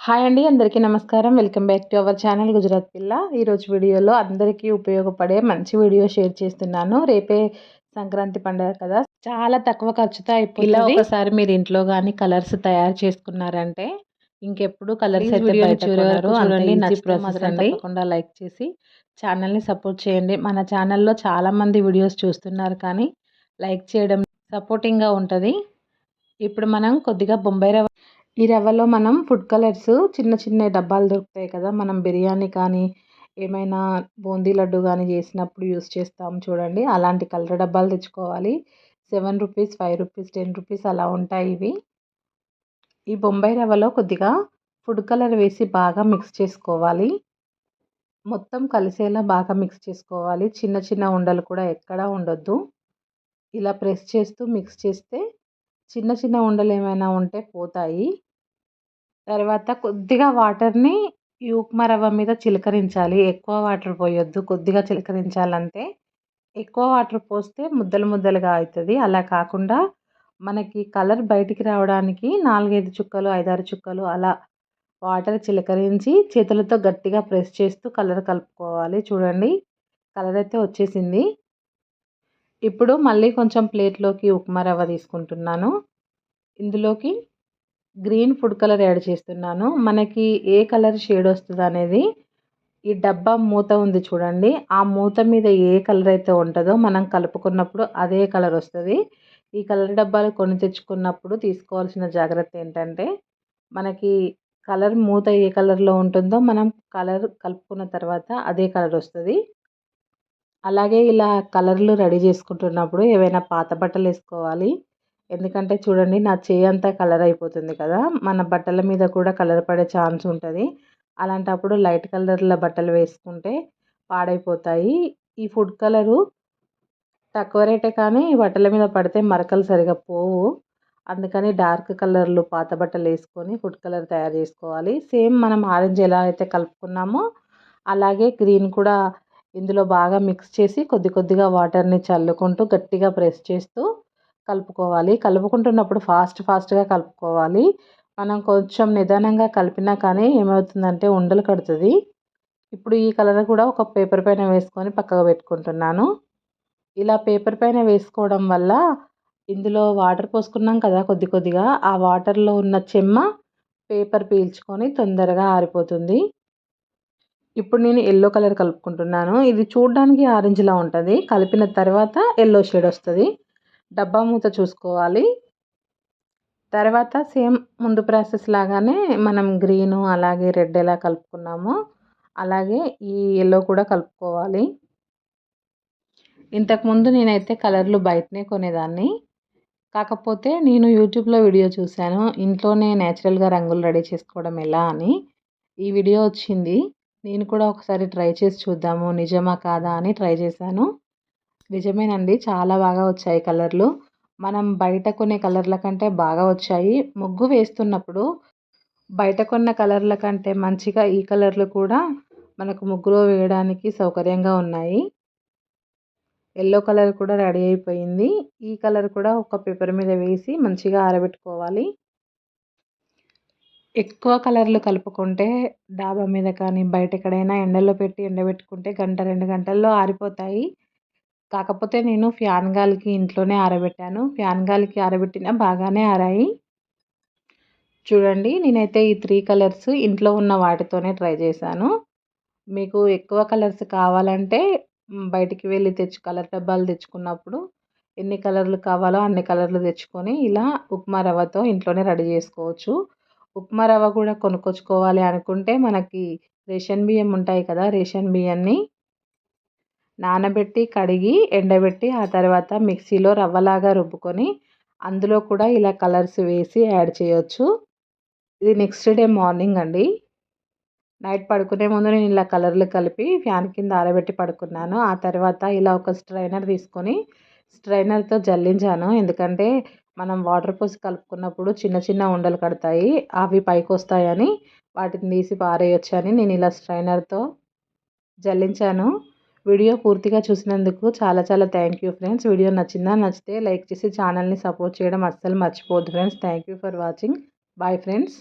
Hi అండి అందరికీ నమస్కారం. Welcome back to our channel Gujarat పిల్ల. ఈరోజు వీడియోలో అందరికీ ఉపయోగపడే మంచి వీడియో షేర్ చేస్తున్నాను. రేపే సంక్రాంతి పండుగ కదా చాలా తక్కువ ఖర్చుతో అయిపోయింది ఇలా ఒకసారి మీరు ఇంట్లో కానీ కలర్స్ తయారు చేసుకున్నారంటే ఇంకెప్పుడు కలర్స్ అయితే తప్పకుండా లైక్ చేసి ఛానల్ని సపోర్ట్ చేయండి. మన ఛానల్లో చాలామంది వీడియోస్ చూస్తున్నారు కానీ లైక్ చేయడం సపోర్టింగ్గా ఉంటుంది. ఇప్పుడు మనం కొద్దిగా బొంబాయి రవ్వ ఈ రవ్వలో మనం ఫుడ్ కలర్స్ చిన్న చిన్న డబ్బాలు దొరుకుతాయి కదా మనం బిర్యానీ కానీ ఏమైనా బూందీ లడ్డు కానీ చేసినప్పుడు యూస్ చేస్తాం చూడండి. అలాంటి కలర్ డబ్బాలు తెచ్చుకోవాలి. Seven rupees five rupees ten rupees అలా ఉంటాయి ఇవి. ఈ బొంబాయి రవ్వలో కొద్దిగా ఫుడ్ కలర్ వేసి బాగా మిక్స్ చేసుకోవాలి. మొత్తం కలిసేలా బాగా మిక్స్ చేసుకోవాలి. చిన్న చిన్న ఉండలు కూడా ఎక్కడా ఉండొద్దు. ఇలా ప్రెస్ చేస్తూ మిక్స్ చేస్తే చిన్న చిన్న ఉండలు ఏమైనా ఉంటే పోతాయి. తర్వాత కొద్దిగా వాటర్ని ఈ ఉప్మా రవ్వ మీద చిలకరించాలి. ఎక్కువ వాటర్ పోయొద్దు. కొద్దిగా చిలకరించాలంతే ఎక్కువ వాటర్ పోస్తే ముద్దలు ముద్దలుగా అవుతుంది అలా కాకుండా మనకి కలర్ బయటికి రావడానికి నాలుగైదు చుక్కలు ఐదారు చుక్కలు అలా వాటర్ చిలకరించి చేతులతో గట్టిగా ప్రెస్ చేస్తూ కలర్ కలుపుకోవాలి. చూడండి కలర్ అయితే వచ్చేసింది. ఇప్పుడు మళ్ళీ కొంచెం ప్లేట్లోకి ఉప్మా రవ్వ తీసుకుంటున్నాను. ఇందులోకి గ్రీన్ ఫుడ్ కలర్ యాడ్ చేస్తున్నాను. మనకి ఏ కలర్ షేడ్ వస్తుంది అనేది ఈ డబ్బా మూత ఉంది చూడండి. ఆ మూత మీద ఏ కలర్ అయితే ఉంటుందో మనం కలుపుకున్నప్పుడు అదే కలర్ వస్తుంది. ఈ కలర్ డబ్బాలు కొని తెచ్చుకున్నప్పుడు తీసుకోవాల్సిన జాగ్రత్త ఏంటంటే మనకి కలర్ మూత ఏ కలర్లో ఉంటుందో మనం కలర్ కలుపుకున్న తర్వాత అదే కలర్ వస్తుంది. అలాగే ఇలా కలర్లు రెడీ చేసుకుంటున్నప్పుడు ఏవైనా పాత బట్టలు వేసుకోవాలి. ఎందుకంటే చూడండి నా చేయి అంతా కలర్ అయిపోతుంది కదా మన బట్టల మీద కూడా కలర్ పడే ఛాన్స్ ఉంటుంది. అలాంటప్పుడు లైట్ కలర్ల బట్టలు వేసుకుంటే పాడైపోతాయి. ఈ ఫుడ్ కలరు తక్కువ రేటే కానీ బట్టల మీద పడితే మరకలు సరిగా పోవు. అందుకని డార్క్ కలర్లు పాత బట్టలు వేసుకొని ఫుడ్ కలర్ తయారు చేసుకోవాలి. సేమ్ మనం ఆరెంజ్ ఎలా అయితే కలుపుకున్నామో అలాగే గ్రీన్ కూడా ఇందులో బాగా మిక్స్ చేసి కొద్ది కొద్దిగా వాటర్ని చల్లుకుంటూ గట్టిగా ప్రెస్ చేస్తూ కలుపుకోవాలి. కలుపుకుంటున్నప్పుడు ఫాస్ట్ ఫాస్ట్గా కలుపుకోవాలి. మనం కొంచెం నిదానంగా కలిపినా కానీ ఏమవుతుందంటే ఉండలు కడుతుంది. ఇప్పుడు ఈ కలర్ కూడా ఒక పేపర్ పైన వేసుకొని పక్కకు పెట్టుకుంటున్నాను. ఇలా పేపర్ పైన వేసుకోవడం వల్ల ఇందులో వాటర్ పోసుకున్నాం కదా కొద్ది కొద్దిగా ఆ వాటర్లో ఉన్న చెమ్మ పేపర్ పీల్చుకొని తొందరగా ఆరిపోతుంది. ఇప్పుడు నేను ఎల్లో కలర్ కలుపుకుంటున్నాను. ఇది చూడడానికి ఆరెంజ్లా ఉంటుంది. కలిపిన తర్వాత ఎల్లో షేడ్ వస్తుంది. డబ్బా మూత చూసుకోవాలి. తర్వాత సేమ్ ముందు ప్రాసెస్ లాగానే మనం గ్రీను అలాగే రెడ్ ఎలా కలుపుకున్నామో అలాగే ఈ ఎల్లో కూడా కలుపుకోవాలి. ఇంతకుముందు నేనైతే కలర్లు బయటనే కొనేదాన్ని. కాకపోతే నేను యూట్యూబ్లో వీడియో చూశాను. ఇంట్లోనే న్యాచురల్గా రంగులు రెడీ చేసుకోవడం ఎలా అని. ఈ వీడియో వచ్చింది. నేను కూడా ఒకసారి ట్రై చేసి చూద్దాము. నిజమా కాదా అని ట్రై చేశాను. నిజమేనండి. చాలా బాగా వచ్చాయి కలర్లు. మనం బయట కొనే కలర్ల కంటే బాగా వచ్చాయి. ముగ్గు వేస్తున్నప్పుడు బయట కొన్న కలర్ల కంటే మంచిగా ఈ కలర్లు కూడా మనకు ముగ్గులో వేయడానికి సౌకర్యంగా ఉన్నాయి. ఎల్లో కలర్ కూడా రెడీ అయిపోయింది. ఈ కలర్ కూడా ఒక పేపర్ మీద వేసి మంచిగా ఆరబెట్టుకోవాలి. ఎక్కువ కలర్లు కలుపుకుంటే డాబా మీద కానీ బయట ఎక్కడైనా ఎండలో పెట్టి ఎండబెట్టుకుంటే గంట రెండు గంటల్లో ఆరిపోతాయి. కాకపోతే నేను ఫ్యాన్ గాలికి ఇంట్లోనే ఆరబెట్టాను. ఫ్యాన్ గాలికి ఆరబెట్టిన బాగానే ఆరాయి. చూడండి నేనైతే ఈ త్రీ కలర్స్ ఇంట్లో ఉన్న వాటితోనే ట్రై చేశాను. మీకు ఎక్కువ కలర్స్ కావాలంటే బయటికి వెళ్ళి తెచ్చు కలర్ డబ్బాలు తెచ్చుకున్నప్పుడు ఎన్ని కలర్లు కావాలో అన్ని కలర్లు తెచ్చుకొని ఇలా ఉప్మా రవ్వతో ఇంట్లోనే రెడీ చేసుకోవచ్చు. ఉప్మా రవ్వ కూడా కొనుక్కొచ్చుకోవాలి అనుకుంటే మనకి రేషన్ బియ్యం ఉంటాయి కదా రేషన్ బియ్యాన్ని నానబెట్టి కడిగి ఎండబెట్టి ఆ తర్వాత మిక్సీలో రవ్వలాగా రుబ్బుకొని అందులో కూడా ఇలా కలర్స్ వేసి యాడ్ చేయొచ్చు. ఇది నెక్స్ట్ డే మార్నింగ్ అండి. నైట్ పడుకునే ముందు నేను ఇలా కలర్లు కలిపి ఫ్యాన్ కింద ఆరబెట్టి పడుకున్నాను. ఆ తర్వాత ఇలా ఒక స్ట్రైనర్ తీసుకొని స్ట్రైనర్తో జల్లించాను. ఎందుకంటే మనం వాటర్ పోసి కలుపుకున్నప్పుడు చిన్న చిన్న ఉండలు కడతాయి. అవి పైకి వస్తాయని వాటిని తీసి పారేయొచ్చు అని నేను ఇలా స్ట్రైనర్తో జల్లించాను. వీడియో పూర్తిగా చూసినందుకు చాలా చాలా థ్యాంక్ యూ ఫ్రెండ్స్ వీడియో నచ్చిందా నచ్చితే లైక్ చేసి ఛానల్ని సపోర్ట్ చేయడం అస్సలు మర్చిపోవద్దు friends thank you for watching bye friends